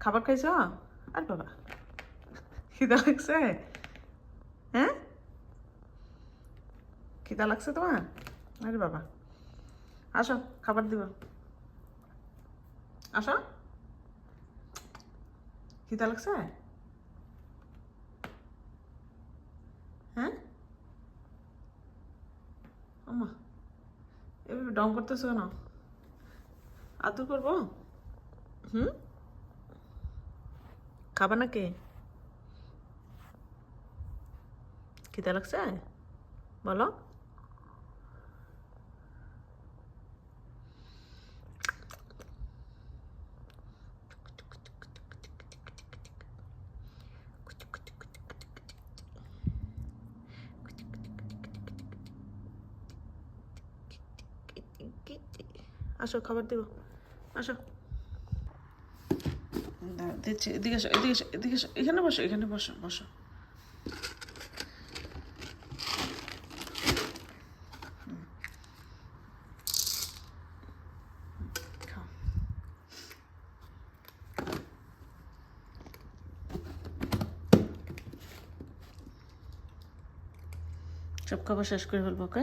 খাবার খাইছ? আর বাবা। খিদা লাগছে? হ্যাঁ? খিদা লাগছে তোমার? আরে বাবা। আসো, খাবার দিব। আসো। খিদা লাগছে? হ্যাঁ? আমা এভাবে ডং করতেছো কেন? আদর করব? হুম? খাবা নাকি? খিদে লাগছে? বলো। আসো খাবার দেবো। আসো। এদিকে এদিকে এদিকে এখানে বসো এখানে বসো বসো। সব খাবার শেষ করে ফেলব ওকে